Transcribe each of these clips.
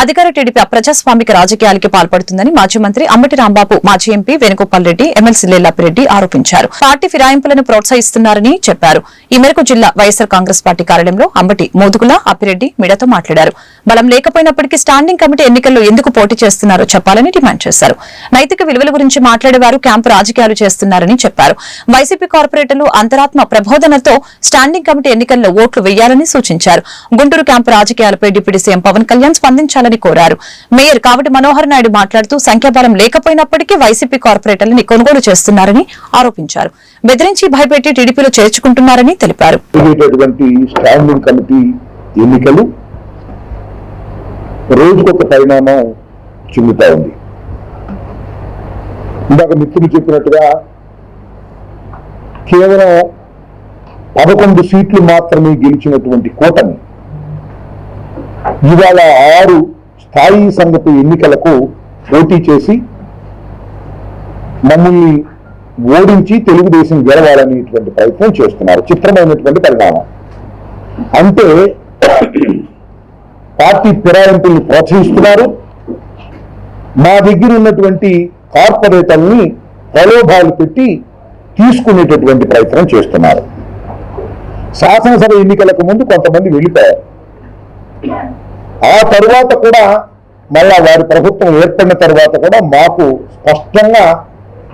అధికార టీడీపీ అప్రజాస్వామిక రాజకీయాలకి పాల్పడుతుందని మాజీ మంత్రి అమ్మటి రాంబాబు మాజీ ఎంపీ వేణుగోపాల్ రెడ్డి ఎమ్మెల్సీ లేల్లాపిరెడ్డి ఆరోపించారు. పార్టీ ఫిరాయింపులను ప్రోత్సహిస్తున్నారని చెప్పారు. ఈ మేరకు జిల్లా వైఎస్సార్ కాంగ్రెస్ పార్టీ కార్యాలయంలో అంబటి మోదుగుల అప్పిరెడ్డి మీడియాతో మాట్లాడారు. బలం లేకపోయినప్పటికీ స్టాండింగ్ కమిటీ ఎన్నికల్లో ఎందుకు పోటీ చేస్తున్నారో చెప్పాలని డిమాండ్ చేశారు. నైతిక విలువల గురించి మాట్లాడేవారు క్యాంపు రాజకీయాలు చేస్తున్నారని చెప్పారు. వైసీపీ కార్పొరేటర్లు అంతరాత్మ ప్రబోధనతో స్టాండింగ్ కమిటీ ఎన్నికల్లో ఓట్లు వేయాలని సూచించారు. గుంటూరు క్యాంపు రాజకీయాలపై డిప్యూటీ సీఎం పవన్ కళ్యాణ్ స్పందించారు. స్పందించాలని కోరారు. మేయర్ కావటి మనోహర్ నాయుడు మాట్లాడుతూ సంఖ్యాబలం లేకపోయినప్పటికీ వైసీపీ కార్పొరేటర్లని కొనుగోలు చేస్తున్నారని ఆరోపించారు. బెదిరించి భయపెట్టి టీడీపీలో చేర్చుకుంటున్నారని తెలిపారు. ఎన్నికలు రోజుకొక పరిణామం చెందుతా ఉంది. ఇందాక మిత్రులు చెప్పినట్టుగా కేవలం పదకొండు సీట్లు మాత్రమే గెలిచినటువంటి కూటమి ఇవాళ ఆరు స్థాయి సంగతి ఎన్నికలకు పోటీ చేసి మమ్మల్ని ఓడించి తెలుగుదేశం గెలవాలనేటువంటి ప్రయత్నం చేస్తున్నారు. చిత్రమైనటువంటి పరిణామం. అంటే పార్టీ ఫిరాయింపుల్ని ప్రోత్సహిస్తున్నారు. మా దగ్గర ఉన్నటువంటి కార్పొరేటర్ని ప్రలోభాలు పెట్టి తీసుకునేటటువంటి ప్రయత్నం చేస్తున్నారు. శాసనసభ ఎన్నికలకు ముందు కొంతమంది వెళ్ళిపోయారు. ఆ తరువాత కూడా మళ్ళా వారి ప్రభుత్వం ఏర్పడిన తర్వాత కూడా మాకు స్పష్టంగా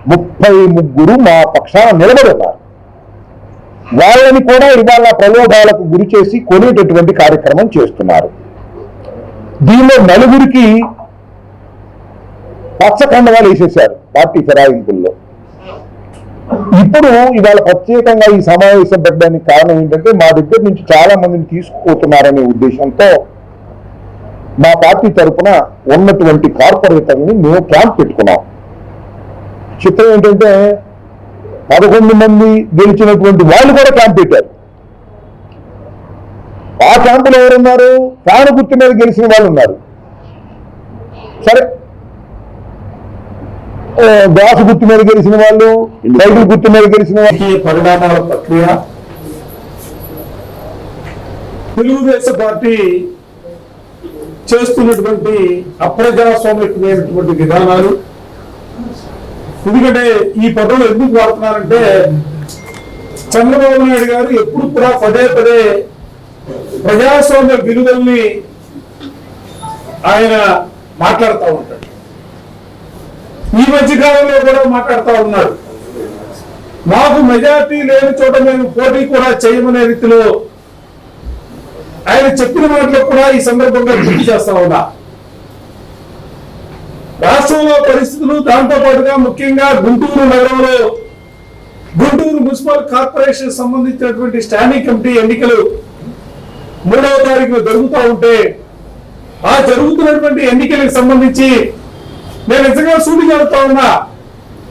ముప్పై ముగ్గురు మా పక్షాన నిలబడి వాళ్ళని కూడా ఇవాళ ప్రలోభాలకు గురి చేసి కొనేటటువంటి కార్యక్రమం చేస్తున్నారు. దీనిలో నలుగురికి పచ్చకండవాలు వేసేశారు పార్టీ ఫిరాయింపుల్లో. ఇప్పుడు ఇవాళ ప్రత్యేకంగా ఈ సమావేశం పెట్టడానికి కారణం ఏంటంటే మా దగ్గర నుంచి చాలా మందిని తీసుకుపోతున్నారనే ఉద్దేశంతో మా పార్టీ తరఫున ఉన్నటువంటి కార్పొరేటర్ని మేము క్యాంప్ పెట్టుకున్నాం. చిత్రం ఏంటంటే పదకొండు మంది గెలిచినటువంటి వాళ్ళు కూడా క్యాంప్ పెట్టారు. ఆ క్యాంపులో ఎవరున్నారు? ప్రాణ గుర్తు మీద గెలిచిన వాళ్ళు ఉన్నారు. సరే గ్లాసు గుర్తు మీద గెలిచిన వాళ్ళు సైకిల్ గుర్తు మీద గెలిచిన వాళ్ళు. పరిణామాల ప్రక్రియ? తెలుగుదేశం పార్టీ చేస్తున్నటువంటి అప్రజాస్వామికమైనటువంటి విధానాలు. ఎందుకంటే ఈ పదవులు ఎందుకు వాడుతున్నారంటే చంద్రబాబు నాయుడు గారు ఎప్పుడు కూడా పదే పదే ప్రజాస్వామ్య విలువల్ని ఆయన మాట్లాడుతూ ఉంటాడు. ఈ మధ్య కాలంలో కూడా మాట్లాడుతూ ఉన్నారు మాకు మెజార్టీ లేని చోట మేము పోటీ కూడా చేయమనే రీతిలో ఆయన చెప్పిన మాటలు కూడా ఈ సందర్భంగా గుర్తు చేస్తా ఉన్నా. రాష్ట్రంలో పరిస్థితులు దాంతో పాటుగా ముఖ్యంగా గుంటూరు నగరంలో గుంటూరు మున్సిపల్ కార్పొరేషన్ సంబంధించినటువంటి స్టాండింగ్ కమిటీ ఎన్నికలు మూడవ తారీఖున జరుగుతూ ఉంటే ఆ జరుగుతున్నటువంటి ఎన్నికలకు సంబంధించి నేను నిజంగా సూటిగా అడుగుతా ఉన్నా.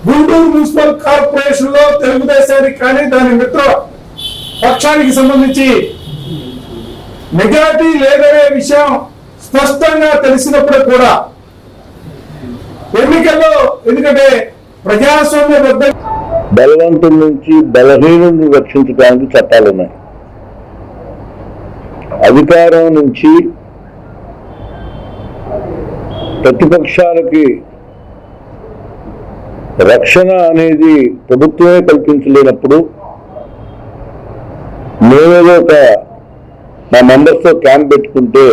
గుంటూరు మున్సిపల్ కార్పొరేషన్లో తెలుగుదేశానికి కానీ దాని మిత్ర పక్షానికి సంబంధించి మెజార్టీ లేదనే విషయం స్పష్టంగా తెలిసినప్పుడు కూడా ఎన్నికల్లో ఎందుకంటే ప్రజాస్వామ్య బద్ద బలవంతుల నుంచి బలహీనుని రక్షించడానికి చట్టాలు ఉన్నాయి. అధికారం నుంచి ప్రతిపక్షాలకి రక్షణ అనేది ప్రభుత్వమే కల్పించలేనప్పుడు మేమేదో ఒక మా మెంబర్స్తో క్యాంప్ పెట్టుకుంటే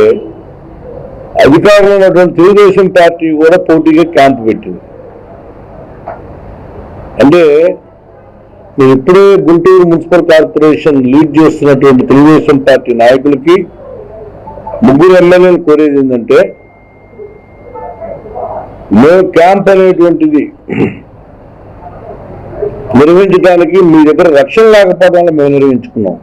అధికారంలో ఉన్నటువంటి తెలుగుదేశం పార్టీ కూడా పోటీగా క్యాంప్ పెట్టింది. అంటే నేను ఇప్పుడే గుంటూరు మున్సిపల్ కార్పొరేషన్ లీడ్ చేస్తున్నటువంటి తెలుగుదేశం పార్టీ నాయకులకి ముగ్గురు ఎమ్మెల్యేలు కోరేది ఏంటంటే మేము క్యాంప్ అనేటువంటిది నిర్వహించడానికి మీ దగ్గర రక్షణ లేకపోవడం వల్ల మేము నిర్వహించుకున్నాం.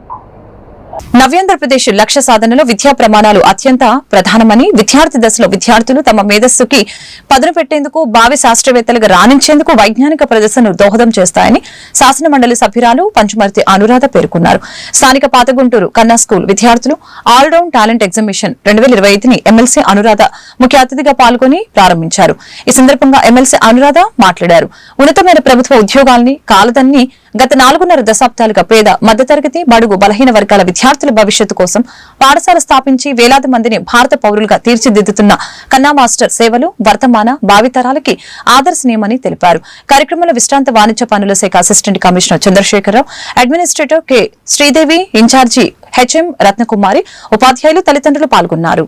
నవ్యాంధ్రప్రదేశ్ లక్ష్య సాధనలో విద్యా ప్రమాణాలు అత్యంత ప్రధానమని విద్యార్థి దశలో విద్యార్థులు తమ మేధస్సుకి పదును పెట్టేందుకు భావి శాస్త్రవేత్తలుగా రాణించేందుకు వైజ్ఞానిక ప్రదర్శనలు దోహదం చేస్తాయని శాసన మండలి సభ్యురాలు పంచుమర్తి అనురాధ పేర్కొన్నారు. స్థానిక పాతగుంటూరు కన్నా స్కూల్ విద్యార్థులు ఆల్రౌండ్ టాలెంట్ ఎగ్జిబిషన్ రెండు వేల ఇరవై ఐదుని ఎమ్మెల్సీ అనురాధ ముఖ్య అతిథిగా పాల్గొని ప్రారంభించారు. ఈ సందర్భంగా ఎమ్మెల్సీ అనురాధ మాట్లాడారు. ఉన్నతమైన ప్రభుత్వ ఉద్యోగాల్ని కాలదన్ని గత నాలుగున్నర దశాబ్దాలుగా పేద మధ్యతరగతి బడుగు బలహీన వర్గాల విద్యార్థుల భవిష్యత్తు కోసం పాఠశాల స్థాపించి వేలాది మందిని భారత పౌరులుగా తీర్చిదిద్దుతున్న కన్నా మాస్టర్ సేవలు వర్తమాన భావితరాలకి ఆదర్శనీయమని తెలిపారు. కార్యక్రమంలో విశ్రాంత వాణిజ్య పనుల శాఖ assistant commissioner Chandrasekhara Rao administrator K. Sridevi in charge HM Ratnakumari ఉపాధ్యాయులు తల్లిదండ్రులు పాల్గొన్నారు.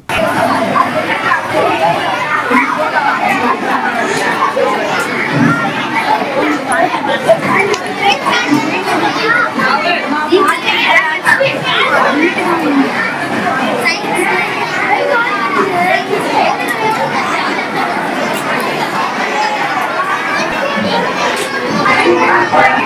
I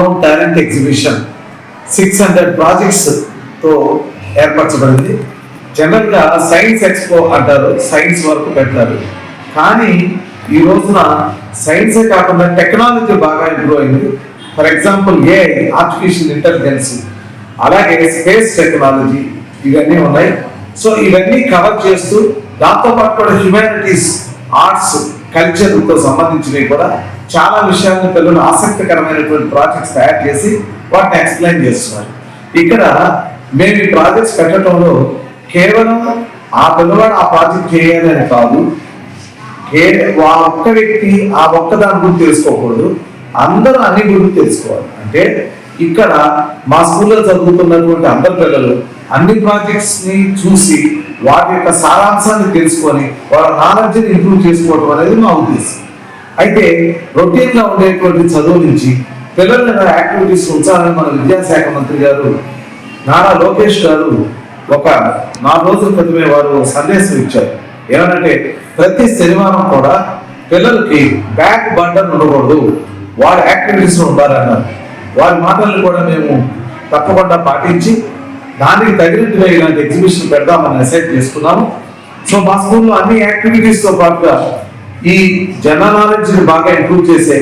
అన్లోన్ టాలెంట్ ఎగ్జిబిషన్ సిక్స్ హండ్రెడ్ ప్రాజెక్ట్స్తో ఏర్పరచబడింది. జనరల్గా సైన్స్ ఎక్స్పో అంటారు. సైన్స్ వరకు పెడతారు కానీ ఈ రోజున సైన్స్ కాకుండా టెక్నాలజీ బాగా ఇంప్రూవ్ అయింది. For example a artificial intelligence అలాగే స్పేస్ టెక్నాలజీ ఇవన్నీ ఉన్నాయి. సో ఇవన్నీ కవర్ చేస్తూ దాంతో పాటు కూడా హ్యుమానిటీస్ ఆర్ట్స్ కల్చర్తో సంబంధించినవి కూడా చాలా విషయాలను పిల్లలు ఆసక్తికరమైనటువంటి ప్రాజెక్ట్స్ తయారు చేసి వాటిని ఎక్స్ప్లెయిన్ చేస్తున్నారు. ఇక్కడ మేము ఈ ప్రాజెక్ట్స్ పెట్టడంలో కేవలం ఆ పిల్లవాడు ఆ ప్రాజెక్ట్ చేయాలని కాదు ఏ ఆ ఒక్క వ్యక్తి ఆ ఒక్క దాని గురించి తెలుసుకోకూడదు అందరూ అన్ని గురించి తెలుసుకోవాలి అంటే ఇక్కడ మా స్కూల్లో చదువుతున్నటువంటి అందరి పిల్లలు అన్ని ప్రాజెక్ట్స్ని చూసి వాటి యొక్క సారాంశాన్ని తెలుసుకొని వాళ్ళ నాలెడ్జ్ని ఇంప్రూవ్ చేసుకోవడం అనేది మా ఉద్దేశం. అయితే రొటీన్గా ఉండేటువంటి చదువు నుంచి పిల్లల యాక్టివిటీస్ ఉంచాలని మన విద్యాశాఖ మంత్రి గారు నారా లోకేష్ గారు ఒక నాలుగు రోజుల క్రితమే వారు సందేశం ఇచ్చారు. ఏమనంటే ప్రతి శనివారం కూడా పిల్లలకి బ్యాక్ బండన్ ఉండకూడదు వారి యాక్టివిటీస్ ఉండాలన్నారు వారి మాటలను కూడా మేము తప్పకుండా పాటించి దానికి తగినట్టుగా ఇలాంటి ఎగ్జిబిషన్ పెడదామని అసైడ్ చేసుకున్నాము. సో మా స్కూల్లో అన్ని యాక్టివిటీస్తో పాటుగా ఈ జనరల్ నాలెడ్జ్ బాగా ఇంప్రూవ్ చేసే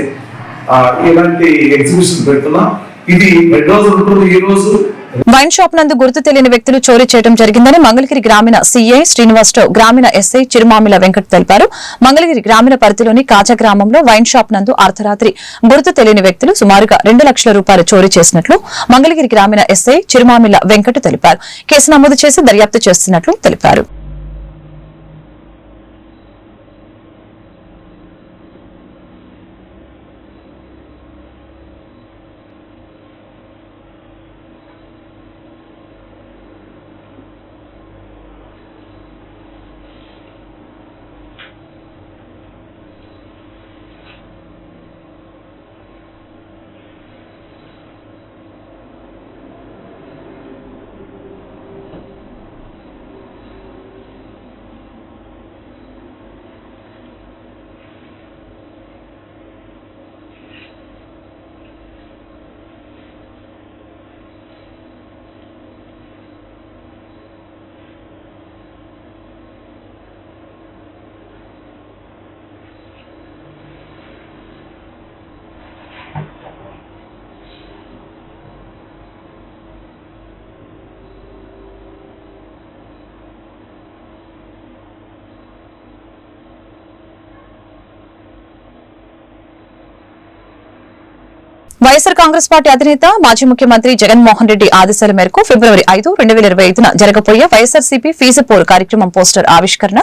ఇలాంటి ఎగ్జిబిషన్ పెడుతున్నాం. ఇది రెండు రోజులు ఉంటుంది? ఈ రోజు? వైన్ షాప్ నందు గుర్తు తెలియని వ్యక్తులు చోరీ చేయడం జరిగిందని మంగళగిరి గ్రామీణ సీఐ శ్రీనివాసరావు గ్రామీణ ఎస్ఐ చిరుమామిల వెంకట్ తెలిపారు. మంగళగిరి గ్రామీణ పరిధిలోని కాజా గ్రామంలో వైన్ షాప్ నందు అర్ధరాత్రి గుర్తు తెలియని వ్యక్తులు సుమారుగా రెండు లక్షల రూపాయలు చోరీ చేసినట్లు మంగళగిరి గ్రామీణ ఎస్ఐ చిరుమామిల వెంకట్ తెలిపారు. కేసు నమోదు చేసి దర్యాప్తు చేస్తున్నట్లు తెలిపారు. వైఎస్సార్ కాంగ్రెస్ పార్టీ అధినేత మాజీ ముఖ్యమంత్రి జగన్మోహన్ రెడ్డి ఆదేశాల మేరకు ఫిబ్రవరి ఐదు రెండు వేల ఇరవై ఐదున జరగబోయే వైఎస్సార్సీపీ ఫీజు పోరు కార్యక్రమం పోస్టర్ ఆవిష్కరణ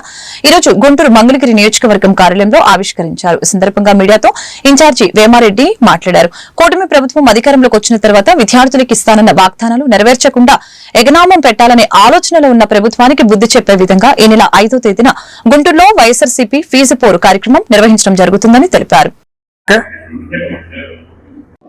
ఈ రోజు గుంటూరు మంగళగిరి నియోజకవర్గం కార్యాలయంలో ఆవిష్కరించారు. ఈ సందర్భంగా మీడియాతో ఇన్ఛార్జి వేమారెడ్డి మాట్లాడారు. కూటమి ప్రభుత్వం అధికారంలోకి వచ్చిన తర్వాత విద్యార్థులకు ఇస్తానన్న వాగ్దానాలు నెరవేర్చకుండా ఎగనామం పెట్టాలనే ఆలోచనలో ఉన్న ప్రభుత్వానికి బుద్ది చెప్పే విధంగా ఈ నెల ఐదో తేదీన గుంటూరులో వైఎస్సార్సీపీ ఫీజు పోరు కార్యక్రమం నిర్వహించడం జరుగుతుందని తెలిపారు.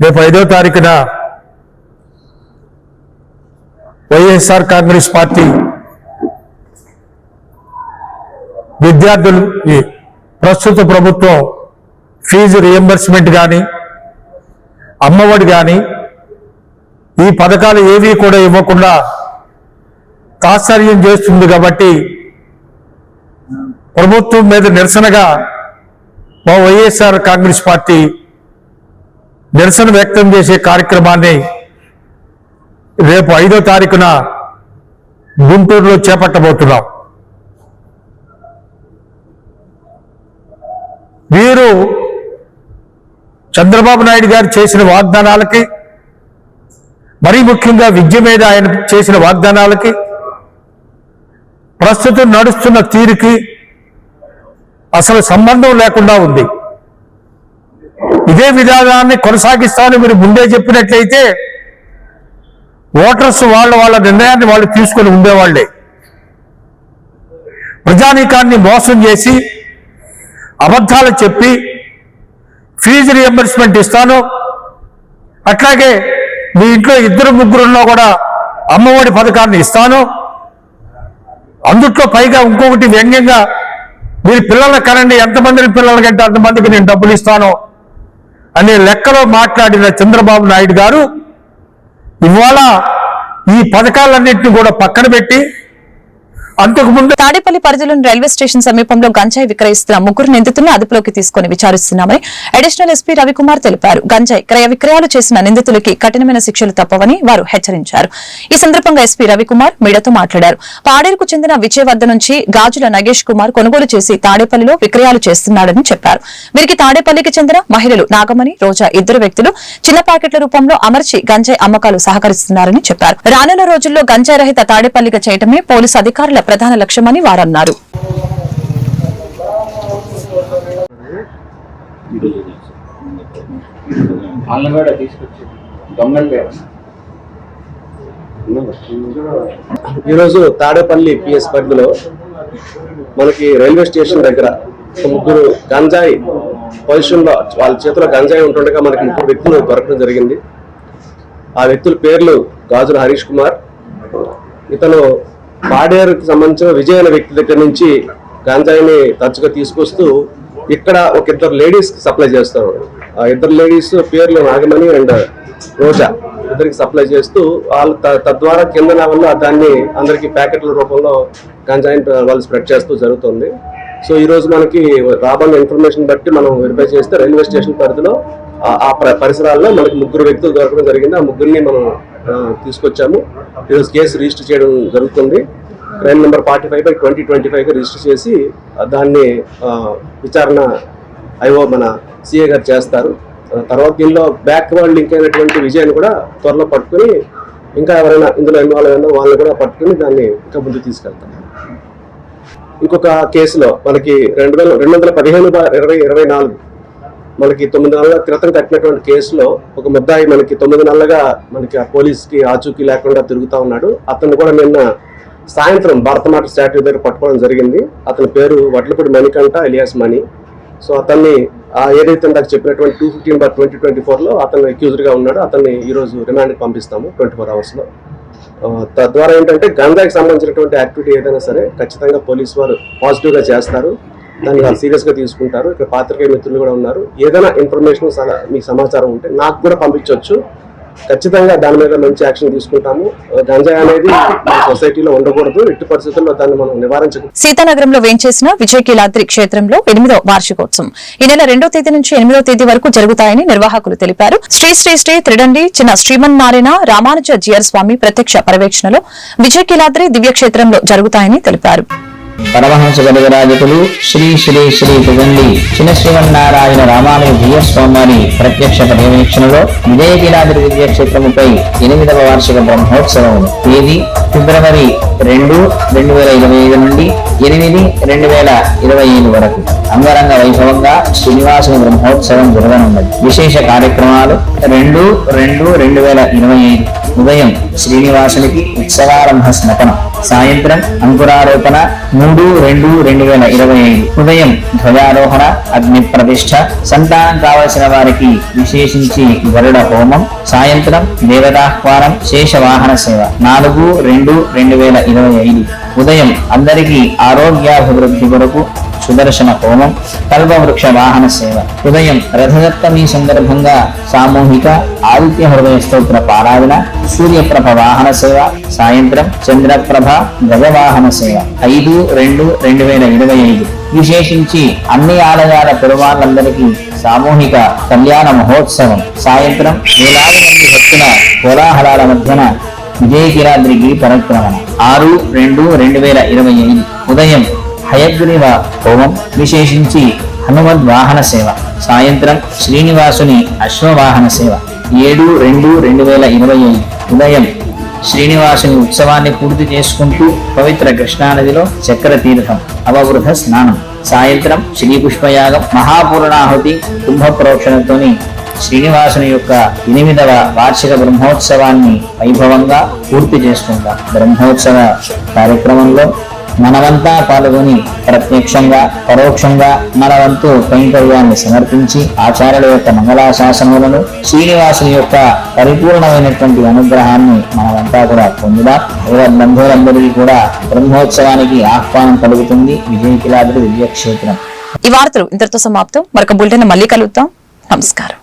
రేపు ఐదో తారీఖున వైఎస్ఆర్ కాంగ్రెస్ పార్టీ విద్యార్థులు ప్రస్తుత ప్రభుత్వం ఫీజు రియంబర్స్మెంట్ కానీ అమ్మఒడి కానీ ఈ పథకాలు ఏవి కూడా ఇవ్వకుండా తాత్సర్యం చేస్తుంది కాబట్టి ప్రభుత్వం మీద నిరసనగా మా వైఎస్ఆర్ కాంగ్రెస్ పార్టీ నిరసన వ్యక్తం చేసే కార్యక్రమాన్ని రేపు ఐదో తారీఖున గుంటూరులో చేపట్టబోతున్నాం. వీరు చంద్రబాబు నాయుడు గారు చేసిన వాగ్దానాలకి మరీ ముఖ్యంగా విద్య మీద ఆయన చేసిన వాగ్దానాలకి ప్రస్తుతం నడుస్తున్న తీరుకి అసలు సంబంధం లేకుండా ఉంది. ఇదే విధానాన్ని కొనసాగిస్తామని మీరు ముందే చెప్పినట్లయితే ఓటర్స్ వాళ్ళ వాళ్ళ నిర్ణయాన్ని వాళ్ళు తీసుకొని ఉండేవాళ్ళే ప్రజానీకాన్ని మోసం చేసి అబద్ధాలు చెప్పి ఫీజు రియంబర్స్మెంట్ ఇస్తాను. అట్లాగే మీ ఇంట్లో ఇద్దరు ముగ్గురులో కూడా అమ్మఒడి పథకాన్ని ఇస్తాను. అందుట్లో పైగా ఇంకొకటి వ్యంగ్యంగా మీరు పిల్లల కనండి ఎంతమందిని పిల్లలకి అంటే అంతమందికి నేను డబ్బులు ఇస్తాను అనే లెక్కలో మాట్లాడిన చంద్రబాబు నాయుడు గారు ఇవాళ ఈ పథకాలన్నింటినీ కూడా పక్కన పెట్టి అంతకుముందు తాడేపల్లి పరిధిలోని రైల్వే స్టేషన్ సమీపంలో గంజాయి విక్రయిస్తున్న ముగ్గురు నిందితులను అదుపులోకి తీసుకుని విచారిస్తున్నామని అడిషనల్ ఎస్పీ రవికుమార్ తెలిపారు. గంజాయి క్రయ విక్రయాలు చేసిన నిందితులకి కఠినమైన శిక్షలు తప్పవని వారు హెచ్చరించారు. ఈ సందర్భంగా ఎస్పీ రవికుమార్ మీడియాతో మాట్లాడారు. పాడేరుకు చెందిన విజయవర్ధ వద్ద నుంచి గాజుల నగేష్ కుమార్ కొనుగోలు చేసి తాడేపల్లిలో విక్రయాలు చేస్తున్నాడని చెప్పారు. వీరికి తాడేపల్లికి చెందిన మహిళలు నాగమణి రోజా ఇద్దరు వ్యక్తులు చిన్న ప్యాకెట్ల రూపంలో అమర్చి గంజాయి అమ్మకాలు సహకరిస్తున్నారని చెప్పారు. రానున్న రోజుల్లో గంజాయి రహిత తాడేపల్లిగా చేయటమే పోలీసు అధికారుల ప్రధాన లక్ష్యమని వారన్నారు. ఈరోజు తాడేపల్లి పిఎస్ పరిధిలో మనకి రైల్వే స్టేషన్ దగ్గర ముగ్గురు గంజాయి పొజిషన్లో వాళ్ళ చేతిలో గంజాయి ఉంటుండగా మనకి ముగ్గురు వ్యక్తులు దొరకడం జరిగింది. ఆ వ్యక్తుల పేర్లు గాజుల హరీష్ కుమార్ ఇతను పాడేరుకు సంబంధించిన విజయ్ అనే వ్యక్తి దగ్గర నుంచి గాంజాయిని తరచుగా తీసుకొస్తూ ఇక్కడ ఒక ఇద్దరు లేడీస్ సప్లై చేస్తారు. ఆ ఇద్దరు లేడీస్ పేర్లు నాగమణి అండ్ రోజా ఇద్దరికి సప్లై చేస్తూ వాళ్ళు త- తద్వారా కింద వల్ల దాన్ని అందరికి ప్యాకెట్ల రూపంలో గంజాయిని వాళ్ళు స్ప్రెడ్ చేస్తూ జరుగుతుంది. సో ఈ రోజు మనకి రాబోయే ఇన్ఫర్మేషన్ బట్టి మనం వెరిఫై చేస్తే రైల్వే స్టేషన్ పరిధిలో ఆ- ఆ పరిసరాల్లో మనకి ముగ్గురు వ్యక్తులు దొరకడం జరిగింది. ఆ ముగ్గురిని మనం తీసుకొచ్చాము. ఈరోజు కేసు రిజిస్టర్ చేయడం జరుగుతుంది. Crime number forty five by twenty twenty five register చేసి దాన్ని విచారణ ఐఓ మన సిఏ గారు చేస్తారు. తర్వాత దీనిలో బ్యాక్ వాళ్ళు లింక్ అయినటువంటి విజయాన్ని కూడా త్వరలో పట్టుకుని ఇంకా ఎవరైనా ఇందులో ఇన్వాల్వ్ అయినా వాళ్ళని కూడా పట్టుకుని దాన్ని ఇంకా ముందుకు తీసుకెళ్తాం. ఇంకొక కేసులో మనకి రెండు వేల రెండు వందల పదిహేను ఇరవై ఇరవై నాలుగు మనకి తొమ్మిది నెలల క్రితం కట్టినటువంటి కేసులో ఒక ముద్దాయి మనకి తొమ్మిది నెలలుగా మనకి ఆ పోలీస్కి ఆచూకీ లేకుండా తిరుగుతా ఉన్నాడు. అతను కూడా నిన్న సాయంత్రం భరతమాత స్టాట్యూ దగ్గర పట్టుకోవడం జరిగింది. అతని పేరు వడ్లపూడి మణికంట ఎలియాస్ మణి. సో అతన్ని ఆ ఏదైతే నాకు చెప్పినటువంటి two fifteen by twenty twenty ఫోర్లో అతను అక్యూజ్డ్గా ఉన్నాడు. అతన్ని ఈ రోజు రిమాండ్కి పంపిస్తాము ట్వంటీ ఫోర్ అవర్స్లో తద్వారా ఏంటంటే గంజాకి సంబంధించినటువంటి యాక్టివిటీ ఏదైనా సరే ఖచ్చితంగా పోలీస్ వారు పాజిటివ్గా చేస్తారు. దాన్ని సీరియస్గా తీసుకుంటారు. ఇక్కడ పాత్రికేయ మిత్రులు కూడా ఉన్నారు. ఏదైనా ఇన్ఫర్మేషన్ మీకు సమాచారం ఉంటే నాకు కూడా పంపించవచ్చు ఖచ్చితంగా దాని మీద మంచి యాక్షన్ తీసుకుంటాము. గంజాయి అనేది సొసైటీలో ఉండకూడదు. ఎట్టి పరిస్థితుల్లో దాన్ని మనం నివారించకూడదు. సీతానగరంలో వేంచేసిన విజయకీలాద్రి క్షేత్రంలో ఎనిమిదో వార్షికోత్సవం. ఈ నెల రెండో తేదీ నుంచి ఎనిమిదో తేదీ వరకు జరుగుతాయని నిర్వాహకులు తెలిపారు. శ్రీ శ్రీ శ్రీ త్రిడండి చిన్న శ్రీమన్ మారిన రామానుజ జిఆర్ స్వామి ప్రత్యక్ష పర్యవేక్షణలో విజయకీలాద్రి దివ్యక్షేత్రంలో జరుగుతాయని తెలిపారు. పరమహంస గజరాజకులు శ్రీ శ్రీ శ్రీ తిగండి చిన్న శ్రీమన్నారాయణ రామాలయ జియస్వామి ప్రత్యక్ష పర్యవేక్షణలో విజయగిరాద్రి విద్యాక్షేత్రముపై ఎనిమిదవ వార్షిక బ్రహ్మోత్సవం. తేదీ ఫిబ్రవరి రెండు రెండు వేల ఇరవై ఐదు నుండి ఎనిమిది రెండు వేల ఇరవై ఐదు వరకు. అంగరంగ వైభవంగా శ్రీనివాసుని బ్రహ్మోత్సవం జరగనున్నది. విశేష కార్యక్రమాలు రెండు రెండు రెండు వేల ఇరవై ఐదు. ఉదయం శ్రీనివాసునికి ఉత్సవారంభ స్నపనం సాయంత్రం అంకురారోపణ మూడు రెండు రెండు వేల ఇరవై ఐదు. ఉదయం ధ్వజారోహణ అగ్ని ప్రతిష్ఠ సంతానం కావలసిన వారికి విశేషించి గరుడ హోమం సాయంత్రం దేవతాహ్వానం శేష వాహన సేవ. నాలుగు రెండు రెండు వేల ఇరవై ఐదు. ఉదయం అందరికీ ఆరోగ్యాభివృద్ధి కొరకు సుదర్శన హోమం కల్పవృక్ష వాహన సేవ ఉదయం రథసప్తమి సందర్భంగా సామూహిక ఆదిత్య హృదయ స్తోత్ర పారాయణ సూర్యప్రభ వాహన సేవ సాయంత్రం చంద్రప్రభ గజవాహన సేవ ఐదు రెండు రెండు వేల ఇరవై ఐదు। విశేషించి అన్ని ఆలయాల పెరుమాళ్ళందరికీ సామూహిక కళ్యాణ మహోత్సవం। సాయంత్రం వేలాది మంది భక్తుల కోలాహలాల మధ్యన విజయగిరాద్రికి పరిక్రమణ। ఆరు రెండు రెండు వేల ఇరవై ఐదు। ఉదయం హయగ్రీవ హోమం విశేషించి హనుమద్ వాహన సేవ సాయంత్రం శ్రీనివాసుని అశ్వవాహన సేవ ఏడు రెండు రెండు వేల ఇరవై ఐదు ఉదయం శ్రీనివాసుని ఉత్సవాన్ని పూర్తి చేసుకుంటూ పవిత్ర కృష్ణానదిలో చక్ర తీర్థం అవబృధ స్నానం. సాయంత్రం శ్రీ పుష్పయాగం మహాపూర్ణాహుతి కుంభ ప్రోక్షణతోని శ్రీనివాసుని యొక్క ఎనిమిదవ వార్షిక బ్రహ్మోత్సవాన్ని వైభవంగా పూర్తి చేసుకుంటాం. బ్రహ్మోత్సవ కార్యక్రమంలో మనవంతా పాల్గొని ప్రత్యక్షంగా పరోక్షంగా మన వంతు కైంకర్యాన్ని సమర్పించి ఆచార్యుల యొక్క మంగళాశాసనములను శ్రీనివాసుని యొక్క పరిపూర్ణమైనటువంటి అనుగ్రహాన్ని మనమంతా కూడా పొందుదాం. భగవద్ బంధువులందరికీ కూడా బ్రహ్మోత్సవానికి ఆహ్వానం కలుగుతుంది. విజయకిలాద్రి దివ్యక్షేత్రం. ఈ వార్తలు ఇంతటితో సమాప్తం. మరొక బులెటిన్ మళ్ళీ కలుగుతాం నమస్కారం.